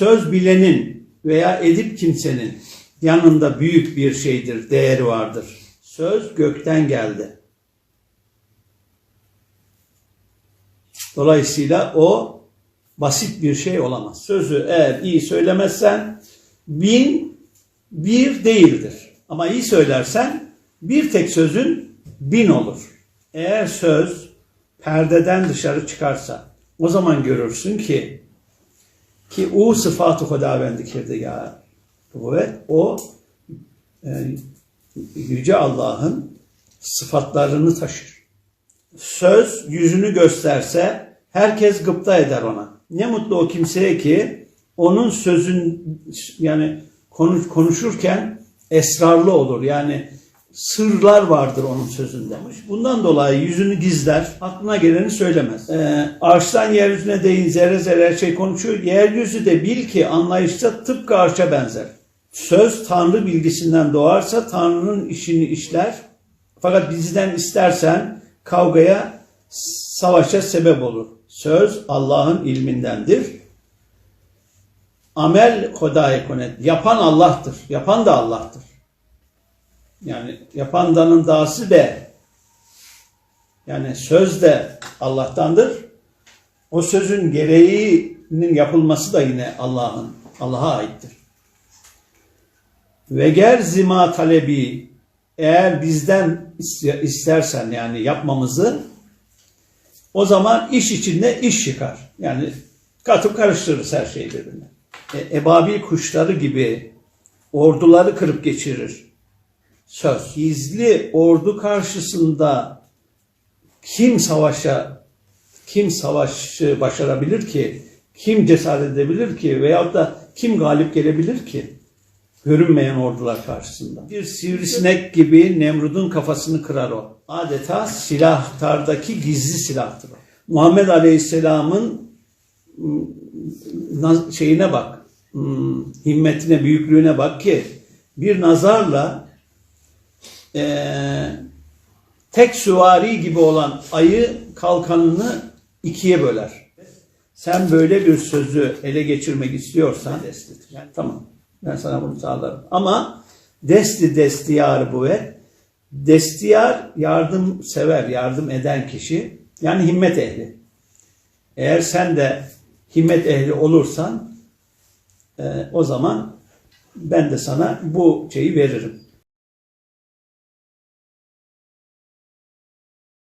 söz bilenin veya edip kimsenin yanında büyük bir şeydir, değeri vardır. Söz gökten geldi. Dolayısıyla o basit bir şey olamaz. Sözü eğer iyi söylemezsen bin bir değildir. Ama iyi söylersen bir tek sözün bin olur. Eğer söz perdeden dışarı çıkarsa o zaman görürsün ki ki o sıfatı hudavendi kirdi ya. Ve o e, yüce Allah'ın sıfatlarını taşır. Söz yüzünü gösterse herkes gıpta eder ona. Ne mutlu o kimseye ki onun sözün yani konuş, konuşurken esrarlı olur. Yani sırlar vardır onun sözünde. Bundan dolayı yüzünü gizler, aklına geleni söylemez. Ee, arştan yeryüzüne değin zerre zerre her şey konuşuyor. Yeryüzü de bil ki anlayışta tıpkı arşa benzer. Söz Tanrı bilgisinden doğarsa Tanrı'nın işini işler. Fakat bizden istersen kavgaya, savaşa sebep olur. Söz Allah'ın ilmindendir. Amel kodai konet. Yapan Allah'tır. Yapan da Allah'tır. Yani yapandanın dağısı be. Yani söz de Allah'tandır. O sözün gereğinin yapılması da yine Allah'ın, Allah'a aittir. Ve ger zima talebi eğer bizden istersen yani yapmamızı o zaman iş içinde iş çıkar. Yani katıp karıştırırız her şeyi birbirine. E, ebabil kuşları gibi orduları kırıp geçirir. Söz. Gizli ordu karşısında kim savaşa kim savaşı başarabilir ki? Kim cesaret edebilir ki? Veyahut da kim galip gelebilir ki? Görünmeyen ordular karşısında. Bir sivrisinek gibi Nemrud'un kafasını kırar o. Adeta silahtardaki gizli silahtır o. Muhammed Aleyhisselam'ın ıı, şeyine bak, ıı, himmetine, büyüklüğüne bak ki bir nazarla e, tek süvari gibi olan ayı kalkanını ikiye böler. Sen böyle bir sözü ele geçirmek istiyorsan yani, tamam ben sana bunu sağlarım. Ama desti destiyar bu ve destiyar yardım sever, yardım eden kişi yani himmet ehli. Eğer sen de himmet ehli olursan e, o zaman ben de sana bu şeyi veririm.